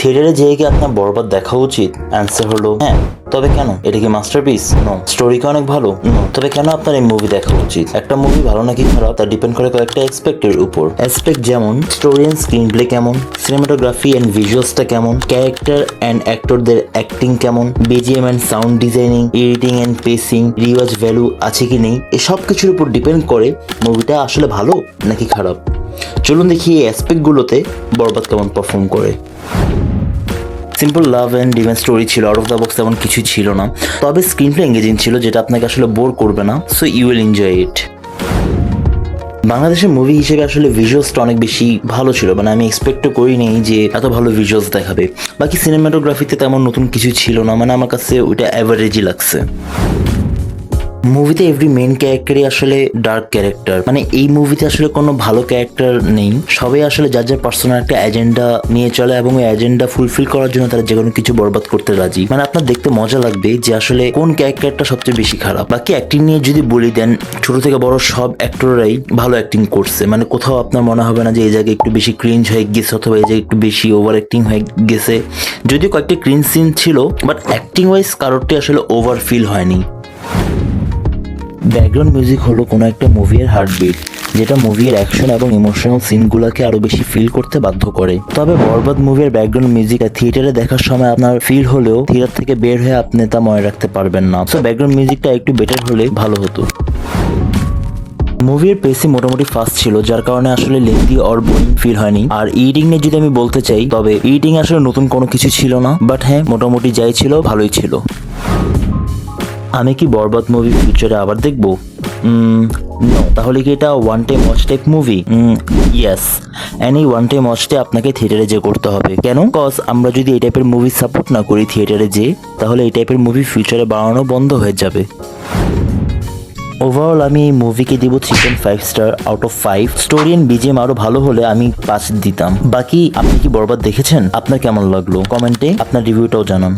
থিয়েটারে যেয়ে কি আপনার বরবাদ দেখা উচিত? অ্যান্সার হলো হ্যাঁ। তবে কেন? এটা কি মাস্টারপিস নো স্টোরি কি অনেক ভালো? নো তবে কেন আপনার এই মুভি দেখা উচিত? একটা মুভি ভালো নাকি খারাপ, তা ডিপেন্ড করে কয়েকটা এক্সপেক্টের উপর। অ্যাসপেক্ট যেমন স্টোরি অ্যান্ড স্ক্রিন প্লে কেমন সিনেমাটোগ্রাফি অ্যান্ড ভিজুয়ালসটা কেমন ক্যারেক্টার অ্যান্ড অ্যাক্টরদের অ্যাক্টিং কেমন BGM and sound designing editing and pacing rewatch value আছে কি নেই এসব কিছুর উপর ডিপেন্ড করে মুভিটা আসলে ভালো নাকি খারাপ। চলুন দেখি এই অ্যাসপেক্টগুলোতে বরবাদ কেমন পারফর্ম করে। Simple love and revenge story ছিল আউট অফ দ্য বক্স তেমন কিছু ছিল না। তবে স্ক্রিন প্লে এঙ্গেজিং ছিল, যেটা আপনাকে আসলে বোর করবে না so you will enjoy it বাংলাদেশের মুভি হিসেবে আসলে ভিজুয়ালসটা অনেক বেশি ভালো ছিল মানে আমি এক্সপেক্টও করিনি যে এত ভালো ভিজুয়ালস দেখাবে। বাকি সিনেমাটোগ্রাফিতে তেমন নতুন কিছু ছিল না মানে আমার কাছে ওইটা অ্যাভারেজই লাগছে। মুভিতে এভরি মেন ক্যারেক্টারই আসলে ডার্ক ক্যারেক্টার মানে এই মুভিতে আসলে কোনো ভালো ক্যারেক্টার নেই। সবাই আসলে যার যার পার্সোনাল একটা এজেন্ডা নিয়ে চলে এবং ওই এজেন্ডা ফুলফিল করার জন্য তারা যে কোনো কিছু বরবাদ করতে রাজি। মানে আপনার দেখতে মজা লাগবে যে আসলে কোন ক্যারেক্টারটা সবচেয়ে বেশি খারাপ। বাকি অ্যাক্টিং নিয়ে যদি বলি দেন, ছোট থেকে বড় সব অ্যাক্টররাই ভালো অ্যাক্টিং করছে। মানে কোথাও আপনার মনে হবে না যে এই জায়গায় একটু বেশি ক্রিঞ্জ হয়ে গেছে অথবা এই জায়গায় একটু বেশি ওভার অ্যাক্টিং হয়ে গেছে। যদিও কয়েকটি ক্রিঞ্জ সিন ছিল বাট অ্যাক্টিং ওয়াইজ কারোরটি আসলে ওভার ফিল হয়নি। ব্যাকগ্রাউন্ড মিউজিক হলো কোনো একটা মুভির হার্টবিট, যেটা মুভির অ্যাকশন এবং ইমোশনাল সিনগুলোকে আরও বেশি ফিল করতে বাধ্য করে। তবে বরবাদ মুভির ব্যাকগ্রাউন্ড মিউজিক থিয়েটারে দেখার সময় আপনার ফিল হলেও থিয়েটার থেকে বের হয়ে আপনি তা মনে রাখতে পারবেন না। সো ব্যাকগ্রাউন্ড মিউজিকটা একটু বেটার হলে ভালো হতো। মুভির পেসি মোটামুটি ফাস্ট ছিল, যার কারণে আসলে লেন্দি অর বোরিং ফিল হয়নি। আর ইডিং নিয়ে যদি আমি বলতে চাই, তবে ইডিং আসলে নতুন কোনো কিছু ছিল না বাট হ্যাঁ মোটামুটি যাই ছিল, ভালোই ছিল। আমি কি বরবাদ মুভি ফিউচারে আবার দেখব? তাহলে কি এটা one time watch type movie yes and এই ওয়ান টাইম ওয়াচটা আপনাকে থিয়েটারে যে করতে হবে। কেন? কজ আমরা যদি এই টাইপের মুভি সাপোর্ট না করি থিয়েটারে যে তাহলে এই টাইপের মুভি ফিউচারে বানানো বন্ধ হয়ে যাবে। ওভারঅল আমি এই মুভিকে দিব three point five star out of five story and BGM আরও ভালো হলে আমি পাঁচ দিতাম। বাকি, আপনি কি বরবাদ দেখেছেন? আপনার কেমন লাগল? কমেন্টে আপনার রিভিউটাও জানান।